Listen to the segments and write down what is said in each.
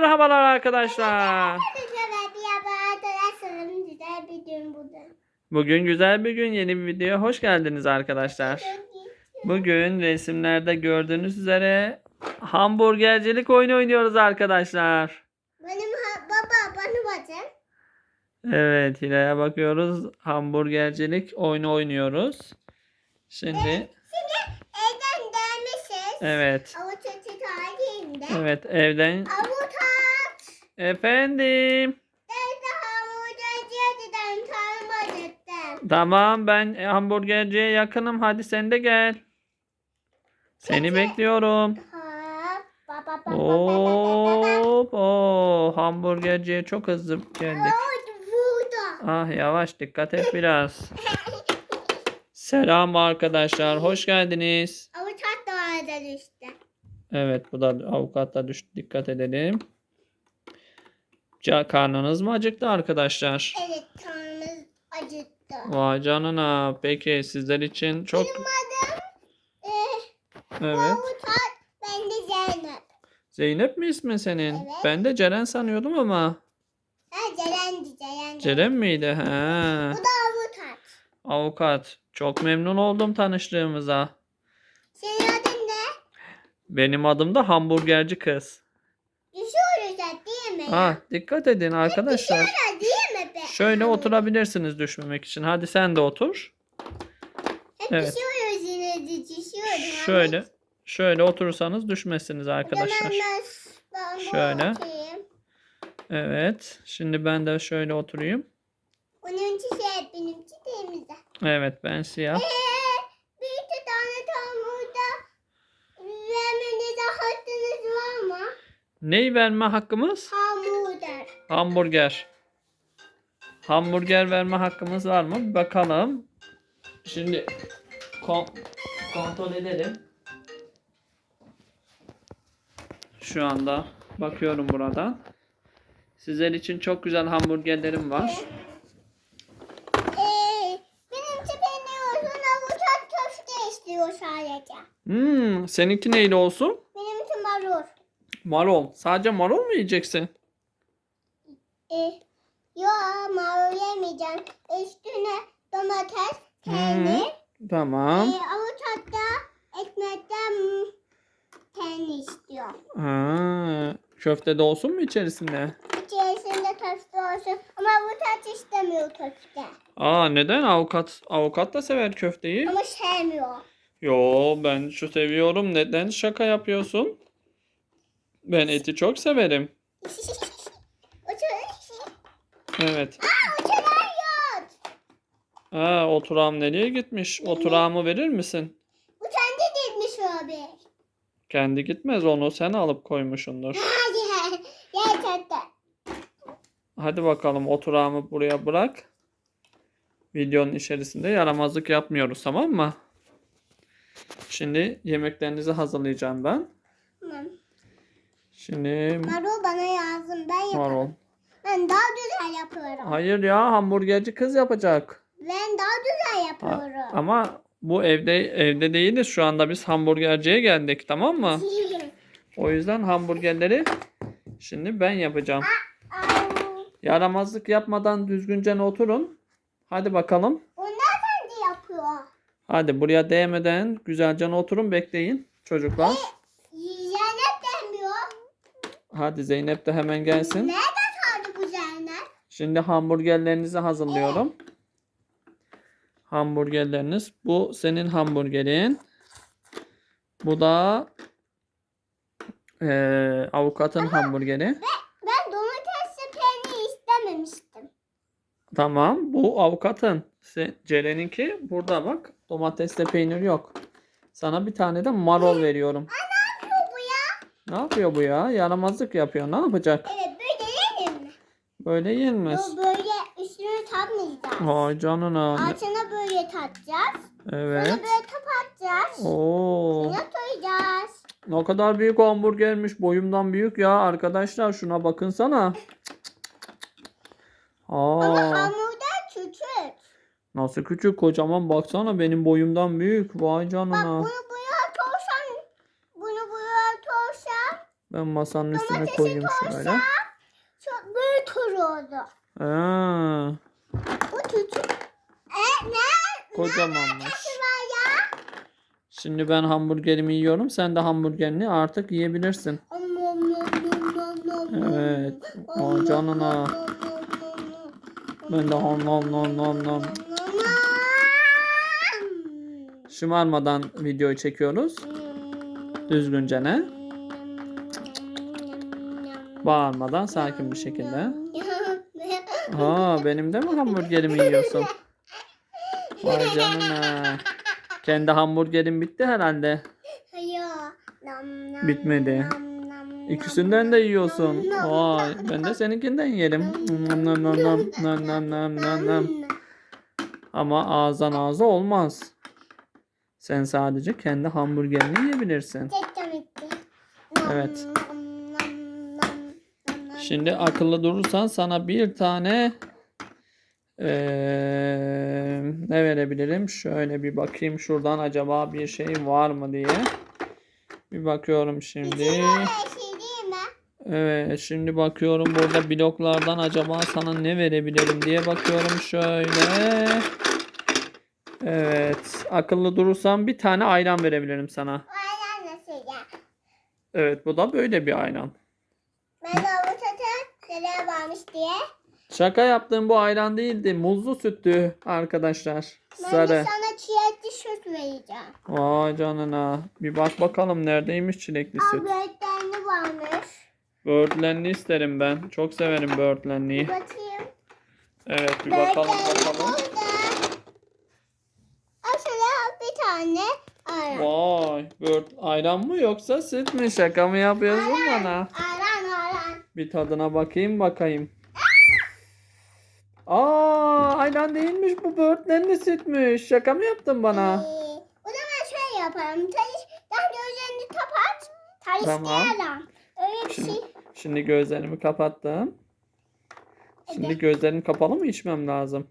Merhabalar arkadaşlar. Bugün. Güzel bir gün yeni bir videoya hoş geldiniz arkadaşlar. Bugün resimlerde gördüğünüz üzere hamburgercilik oyunu oynuyoruz arkadaşlar. Benim baba bana bakın. Evet Hilal'e bakıyoruz. Hamburgercilik oyunu oynuyoruz. Şimdi Şimdi evden gelmişiz. evet. Açı tarihinde. Evet evden aç. Efendim. Evde hamburgerciye giden tanımadım. Tamam ben hamburgerciye yakınım. Hadi sen de gel. Seni bekliyorum. Ha, ba ba ba ba ba ba ba. Hop, o hamburgerciye çok hızlı geldik. Burada. Ah yavaş dikkat et biraz. Selam arkadaşlar, hoş geldiniz. Avuç da orada işte. Evet, bu da avukatla düştü. Dikkat edelim. Karnınız mı acıktı arkadaşlar? Evet karnımız acıktı. Vay canına. Peki sizler için çok Benim adım e, evet. Aç. Ben de Zeynep. Zeynep mi ismin senin? Evet. Ben de Ceren sanıyordum ama. Ha Ceren'di Ceren. Ceren miydi? He. Bu da avuç aç. Avukat. Çok memnun oldum tanıştığımıza. Senin adın ne? Benim adım da hamburgerci kız. Ah dikkat edin arkadaşlar. Düşüyoruz değil mi be? Şöyle oturabilirsiniz düşmemek için. Hadi sen de otur. Hep Evet. düşüyoruz yine de düşüyoruz. Şöyle şöyle oturursanız düşmezsiniz Arkadaşlar. Şöyle. Evet. Şimdi ben de şöyle oturayım. Onunki şey benimki değil mi de? Evet ben siyah. Eee bir tane tam burada vermenize hakkınız var mı? Neyi verme hakkımız? Hamburger. Hamburger. Hamburger verme hakkımız var mı? Bir bakalım. Şimdi kon- kontrol edelim. Şu anda bakıyorum buradan. Sizler için çok güzel hamburgerlerim var. Eee benimki beni olsun avuçak köfte istiyor sadece. Hmm, seninki neyle olsun? Benimki marul. Marul. Sadece marul mu yiyeceksin? E, yo marul yemeyeceğim. Üstüne domates, peynir, Tamam. e, avuç da ekmekten peynir istiyor. Ha, köfte de olsun mu içerisinde? İçerisinde köfte olsun ama avuç istemiyor köfte. Aa neden avukat avukat da sever köfteyi? Ama sevmiyor. Yo ben şu seviyorum. Neden şaka yapıyorsun? Ben eti çok severim. Evet. Aa oturan yok. Aa oturağım nereye gitmiş? Oturağımı verir misin? Bu kendi gitmiş abi. Kendi gitmez onu sen alıp koymuşsundur. Hadi. Gerçekten. Hadi bakalım oturağımı buraya bırak. Videonun içerisinde yaramazlık yapmıyoruz tamam mı? Şimdi yemeklerinizi hazırlayacağım ben. Tamam. Şimdi Marul bana yazdım. Ben yaparım. marul. Ben daha güzel yapıyorum. Hayır ya hamburgerci kız yapacak. Ben daha güzel Ha, yapıyorum. Ama bu evde evde değiliz şu anda biz hamburgerciye geldik tamam mı? O yüzden hamburgerleri şimdi ben yapacağım. Yaramazlık yapmadan düzgünce oturun. Hadi bakalım. Onlar kendi yapıyor. Hadi buraya değmeden güzelce oturun bekleyin çocuklar. Zeynep demiyor. Hadi Zeynep de hemen gelsin. Nerede Zeynep? Şimdi hamburgerlerinizi hazırlıyorum. Hamburgerleriniz. Bu senin hamburgerin. Bu da eee, avukatın hamburgeri. Ben domatesli peynir istememiştim. Tamam. Bu avukatın. Ceren'inki burada bak. Domatesle peynir yok. Sana bir tane de marul veriyorum. Ne yapıyor bu ya? Ne yapıyor bu ya? Yaramazlık yapıyor. Ne yapacak? Evet? Böyle yenmez. Bu böyle üstünü tatmayacağız. Ay canına. Altına böyle tatacağız. Sonra Evet. böyle kapatacağız. Oo. Sonra koyacağız. Ne kadar büyük hamburgermiş. Boyumdan büyük ya. Arkadaşlar şuna bakınsana. Ama Aa, hamurda küçük. nasıl küçük kocaman baksana benim boyumdan büyük. Vay Bak canına. bunu buraya koysam, bunu buraya koysam Ben masanın üstüne koyayım şöyle. koysak çok olurdu. Aa, Bu küçük. E ne? kocamanmış. Var ya. Şimdi ben hamburgerimi yiyorum. Sen de hamburgerini artık yiyebilirsin. Evet. O canına. Ben de ham nam nam nam nam. Şımarmadan videoyu çekiyoruz. Düzgünce ne? Bağırmadan sakin bir şekilde. Ha benim de mi hamburgerimi yiyorsun? Vay canına. Kendi hamburgerin bitti herhalde. Hayır. Bitmedi. İkisinden de yiyorsun. Vay ben de seninkinden yerim. Nam nam nam nam nam nam nam nam. Ama ağızdan ağza olmaz. Sen sadece kendi hamburgerini yiyebilirsin. Evet. Şimdi akıllı durursan sana bir tane eee, ne verebilirim? Şöyle bir bakayım şuradan acaba bir şey var mı diye. Bir bakıyorum şimdi. Evet şimdi bakıyorum burada bloklardan acaba sana ne verebilirim diye bakıyorum şöyle. Evet akıllı durursam bir tane ayran verebilirim sana. Evet bu da böyle bir ayran. Ben varmış diye. Şaka yaptığım bu ayran değildi. Muzlu süttü arkadaşlar. Ben Sarı. de sana çilekli süt vereceğim. Vay canına. Bir bak bakalım neredeymiş çilekli süt. Abletlerini varmış. Böğürtlenli isterim ben. Çok severim böğürtlenliyi. Bakayım. Evet bir bakalım Böğürtlenli bakalım. burada. Aşağıda bir tane ayran. Vay. Böğürt ayran mı yoksa süt mü? Şaka mı yapıyorsun bana? Bir tadına bakayım bakayım. Aa ayran değilmiş bu böğürtlenli sütmüş. Şaka mı yaptın bana? Ee, o zaman şöyle yapalım. Tanış, daha gözlerini kapat. Tamam. Tanıştıralım. Öyle bir Şimdi- şey. Şimdi gözlerimi kapattım. Şimdi Evet. gözlerim kapalı mı içmem lazım?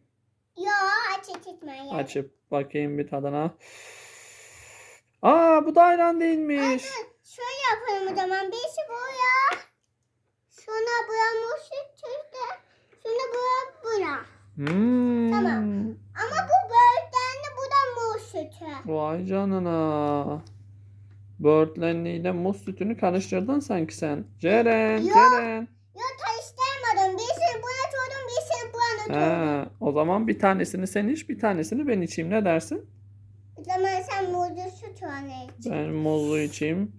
Yo aç aç etme ya. Açıp bakayım bir tadına. Aa bu da ayran değilmiş. Şöyle yapalım o zaman. Birisi buraya. Sonra buraya musluk çıktı. Sonra buraya buraya. Hmm. Tamam. Ama bu böğürtlenli bu da muz sütü. Vay canına. Böğürtlenli ile muz sütünü karıştırdın sanki sen. Ceren, Yok. Ceren. Yo karıştırmadım. Birisini buna koydum, birisini buna koydum. Ha, o zaman bir tanesini sen iç, bir tanesini ben içeyim. Ne dersin? O zaman sen muzlu süt ona iç. Ben muzlu içeyim.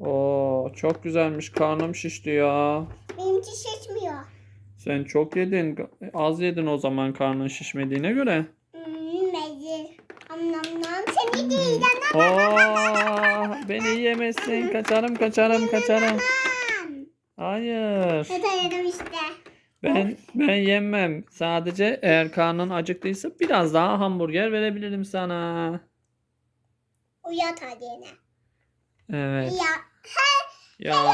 Oo, çok güzelmiş. Karnım şişti ya. Benimki şişmiyor. Sen çok yedin. Az yedin o zaman karnın şişmediğine göre. Hmm, mezir. Am nam nam. Seni değil Oo, beni yiyemezsin. Kaçarım, kaçarım, kaçarım. Hayır. Ne yedim işte. Ben ben yemem. Sadece eğer karnın acıktıysa biraz daha hamburger verebilirim sana. Uyat hadi yine. Evet. Ya. Ya Evde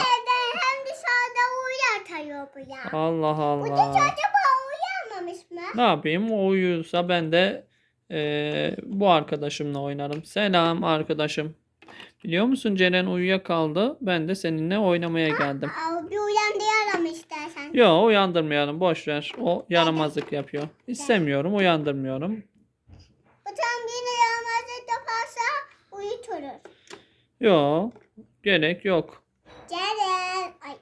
hem dışarıda uyatıyor bu ya. Allah Bu Allah. acaba uyanmamış mı? Ne yapayım? O uyuyorsa ben de eee, bu arkadaşımla oynarım. Selam arkadaşım. Biliyor musun Ceren uyuyakaldı. Ben de seninle oynamaya geldim. Aa, bir uyandıralım istersen. Yo uyandırmayalım. Boş ver. O yaramazlık yapıyor. İstemiyorum. Uyandırmıyorum. O tam bir yaramazlık yaparsa uyuturuz. Yo gerek yok. Ceren. Ay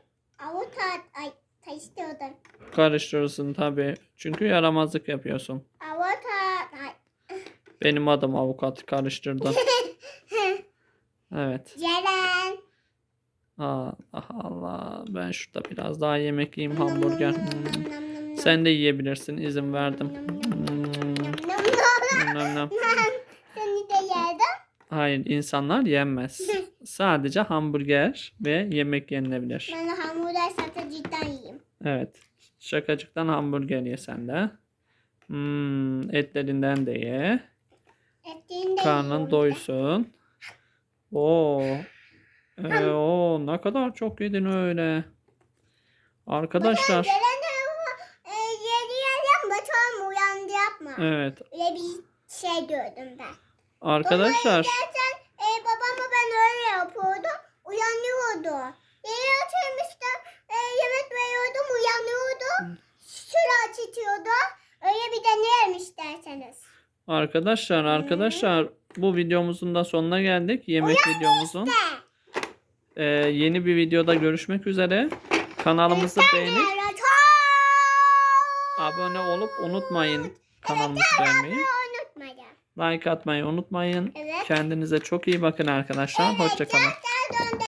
avukat. Ay taşıyordum. Karıştırırsın tabii. Çünkü yaramazlık yapıyorsun. Avukat. Ay. Benim adım avukat karıştırdın. Evet. Ceren. Allah Allah. Ben şurada biraz daha yemek yiyeyim hamburger. Hmm. Sen de yiyebilirsin. izin verdim. Hmm. Nam, nam, nam. Nam nam. Seni de yerdim. Hayır insanlar yenmez. Sadece hamburger ve yemek yenilebilir. Ben hamburger satıcıdan yiyeyim. Evet. Şakacıktan hamburger ye sen de. Hmm, etlerinden de ye. Ettiğini de Karnın doysun. Oo. Ee, oo ne kadar çok yedin öyle. Arkadaşlar. E. Evet. Öyle bir şey gördüm ben. Arkadaşlar. Gerçekten e, babamla ben öyle yapıyordum. Uyanıyordu. Yere oturmuştum. E, yemek veriyordum. Uyanıyordu. Şura açıyordu. Öyle bir deneyelim isterseniz. Arkadaşlar arkadaşlar bu videomuzun da sonuna geldik. Yemek videomuzun. Ee, yeni bir videoda görüşmek üzere. Kanalımızı beğenip abone olup unutmayın kanalımızı beğenmeyi. Like atmayı unutmayın. Evet. Kendinize çok iyi bakın arkadaşlar. Hoşçakalın. Gel, dön,